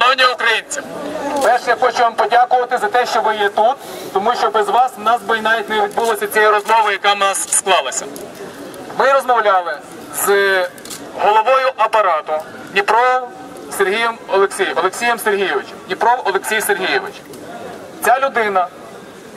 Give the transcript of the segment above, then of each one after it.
Шановні українці, Перше, я хочу вам подякувати за те, що ви є тут, тому що без вас в нас би навіть не відбулося цієї розмови. яка в нас склалася. Ми розмовляли з головою апарату Дніпров Сергієм Олексій, Олексієм Сергійовичем. Дніпров Олексій Сергійович. Ця людина,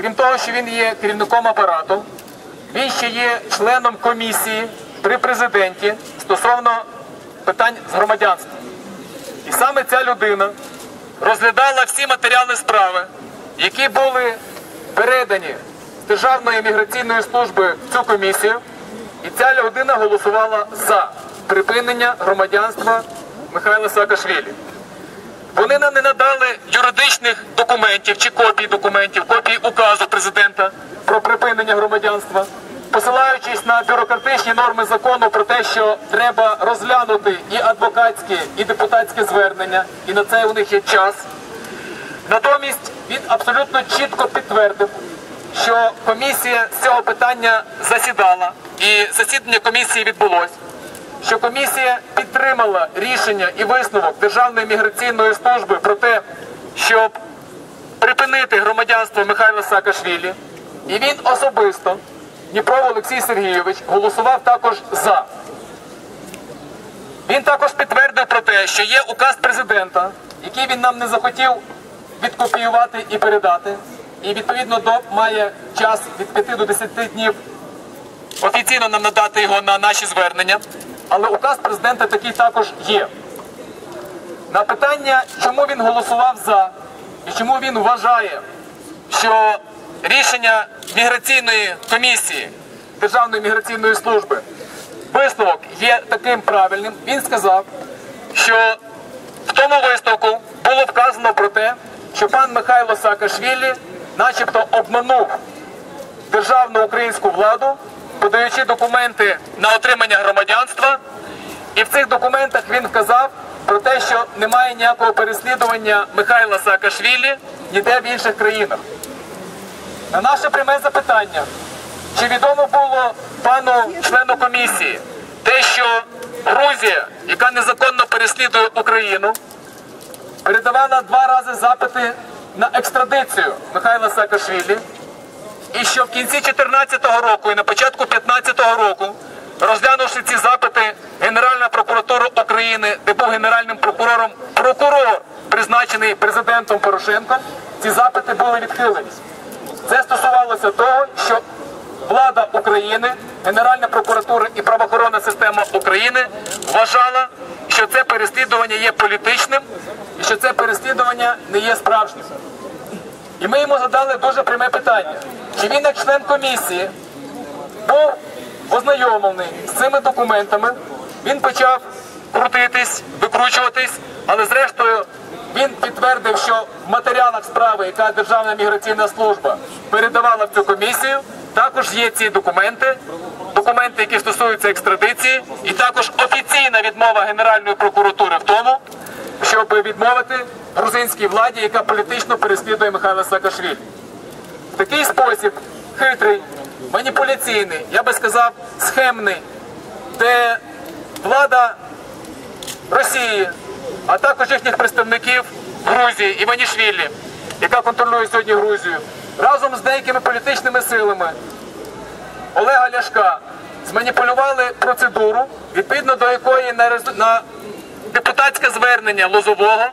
крім того, що він є керівником апарату, він ще є членом комісії при президенті стосовно питань з громадянством. І саме ця людина розглядала всі матеріали справи, які були передані з Державної міграційної служби в цю комісію, і ця людина голосувала за припинення громадянства Михайла Саакашвілі. Вони нам не надали юридичних документів чи копій документів, копії указу президента про припинення громадянства, посилаючись на бюрократичні норми закону про те, що треба розглянути і адвокатське, і депутатське звернення, і на це у них є час. Натомість він абсолютно чітко підтвердив, що комісія з цього питання засідала, і засідання комісії відбулось. Що комісія підтримала рішення і висновок Державної міграційної служби про те, щоб припинити громадянство Михайла Саакашвілі, і він особисто, Дніпров Олексій Сергійович, голосував також за. Він також підтвердив про те, що є указ президента, який він нам не захотів відкопіювати і передати. І відповідно до має час від 5 до 10 днів офіційно нам надати його на наші звернення. Але указ президента такий також є. На питання, чому він голосував за і чому він вважає, що рішення міграційної комісії Державної міграційної служби. Висновок є таким правильним, він сказав, що в тому висновку було вказано про те, що пан Михайло Саакашвілі начебто обманув державну українську владу, подаючи документи на отримання громадянства, і в цих документах він вказав про те, що немає ніякого переслідування Михайла Саакашвілі ніде в інших країнах. На наше пряме запитання, чи відомо було пану члену комісії те, що Грузія, яка незаконно переслідує Україну, передавала два рази запити на екстрадицію Михайла Саакашвілі, і що в кінці 2014 року і на початку 2015 року, розглянувши ці запити, Генеральна прокуратура України, де був генеральним прокурором прокурор, призначений президентом Порошенком, ці запити були відхилені. Це стосувалося того, що влада України, Генеральна прокуратура і правоохоронна система України вважала, що це переслідування є політичним і що це переслідування не є справжнім. І ми йому задали дуже пряме питання: чи він, як член комісії, був ознайомлений з цими документами, він почав крутитись, викручуватись, але зрештою він підтвердив, що в матеріалах справи, яка Державна міграційна служба передавала в цю комісію, також є ці документи, документи, які стосуються екстрадиції, і також офіційна відмова Генеральної прокуратури в тому, щоб відмовити грузинській владі, яка політично переслідує Михайла Саакашвілі. В такий спосіб хитрий, маніпуляційний, я би сказав, схемний, де влада Росії, а також їхніх представників Грузії Іванішвілі, яка контролює сьогодні Грузію, разом з деякими політичними силами Олега Ляшка зманіпулювали процедуру, відповідно до якої на, на депутатське звернення Лозового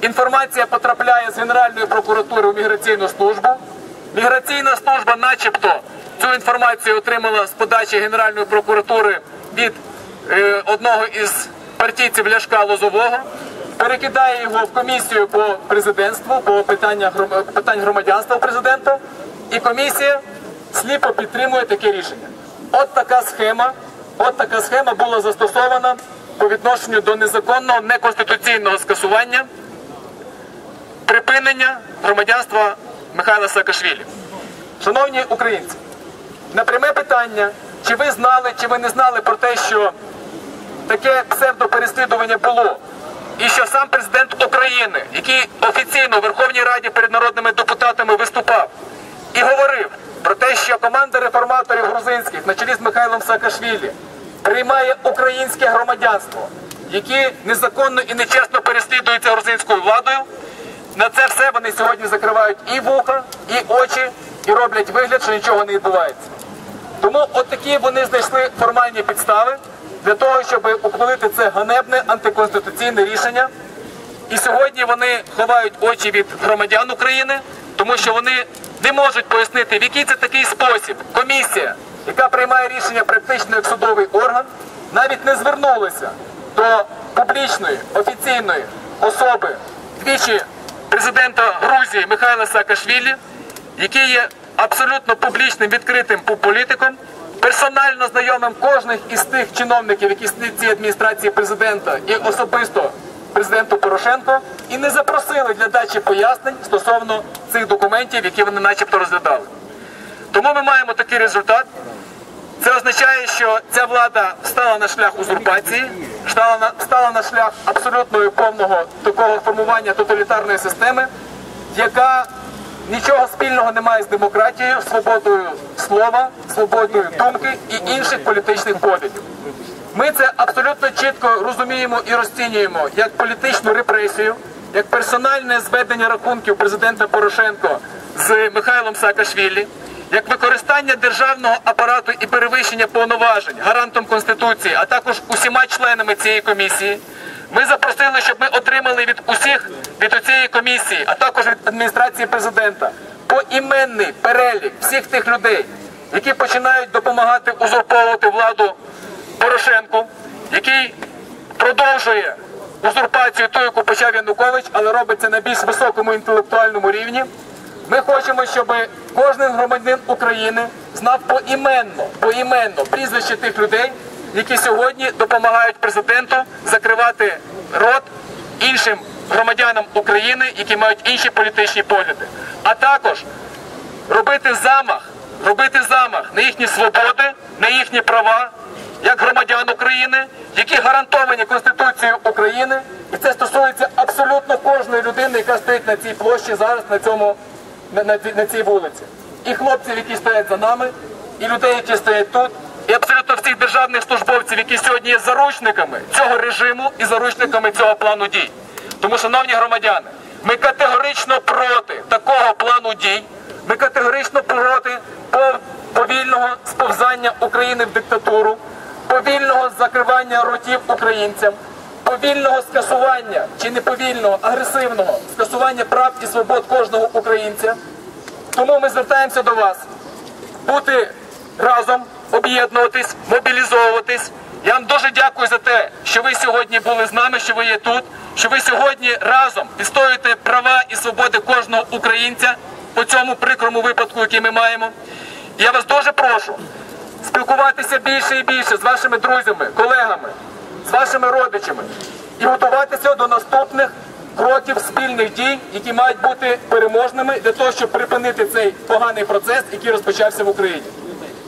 інформація потрапляє з Генеральної прокуратури у міграційну службу. Міграційна служба, начебто, цю інформацію отримала з подачі Генеральної прокуратури від е, одного із партійців Ляшка Лозового, перекидає його в комісію по президентству, по питання питань громадянства президента, і комісія сліпо підтримує таке рішення. От така схема, от така схема була застосована по відношенню до незаконного неконституційного скасування припинення громадянства Михайла Саакашвілі. Шановні українці, на пряме питання, чи ви знали, чи ви не знали про те, що таке псевдопереслідування було, і що сам президент України, який офіційно в Верховній Раді перед народними депутатами виступав і говорив про те, що команда реформаторів грузинських на чолі з Михайлом Саакашвілі приймає українське громадянство, які незаконно і нечесно переслідуються грузинською владою. На це все вони сьогодні закривають і вуха, і очі, і роблять вигляд, що нічого не відбувається. Тому от такі вони знайшли формальні підстави для того, щоб ухвалити це ганебне антиконституційне рішення. І сьогодні вони ховають очі від громадян України, тому що вони не можуть пояснити, в який це такий спосіб. Комісія, яка приймає рішення практично як судовий орган, навіть не звернулася до публічної офіційної особи двічі президента Грузії Михайла Саакашвілі, який є абсолютно публічним відкритим політиком, персонально знайомим кожних із тих чиновників, які сидять в цій адміністрації президента, і особисто президенту Порошенко, і не запросили для дачі пояснень стосовно цих документів, які вони начебто розглядали. Тому ми маємо такий результат. Це означає, що ця влада стала на шлях узурпації, стала на, стала на шлях абсолютно повного такого формування тоталітарної системи, яка нічого спільного не має з демократією, свободою слова, свободою думки і інших політичних поглядів. Ми це абсолютно чітко розуміємо і розцінюємо як політичну репресію, як персональне зведення рахунків президента Порошенко з Михайлом Саакашвілі, як використання державного апарату і перевищення повноважень гарантом Конституції, а також усіма членами цієї комісії. Ми запросили, щоб ми отримали від усіх від цієї комісії, а також від адміністрації президента поіменний перелік всіх тих людей, які починають допомагати узурповувати владу Порошенку, який продовжує узурпацію ту, яку почав Янукович, але робить це на більш високому інтелектуальному рівні. Ми хочемо, щоб кожен громадянин України знав поіменно, поіменно прізвище тих людей, які сьогодні допомагають президенту закривати рот іншим громадянам України, які мають інші політичні погляди, а також робити замах, робити замах на їхні свободи, на їхні права як громадян України, які гарантовані Конституцією України, і це стосується абсолютно кожної людини, яка стоїть на цій площі зараз на цьому на, на, на цій вулиці. І хлопців, які стоять за нами, і людей, які стоять тут, і абсолютно всіх державних службовців, які сьогодні є заручниками цього режиму і заручниками цього плану дій. Тому, шановні громадяни, ми категорично проти такого плану дій. Ми категорично проти повільного сповзання України в диктатуру, повільного закривання ротів українцям, повільного скасування чи не повільного, агресивного скасування прав і свобод кожного українця. Тому ми звертаємося до вас бути разом, об'єднуватись, мобілізовуватись. Я вам дуже дякую за те, що ви сьогодні були з нами, що ви є тут, що ви сьогодні разом відстоюєте права і свободи кожного українця по цьому прикрому випадку, який ми маємо. Я вас дуже прошу спілкуватися більше і більше з вашими друзями, колегами, з вашими родичами і готуватися до наступних кроків спільних дій, які мають бути переможними для того, щоб припинити цей поганий процес, який розпочався в Україні.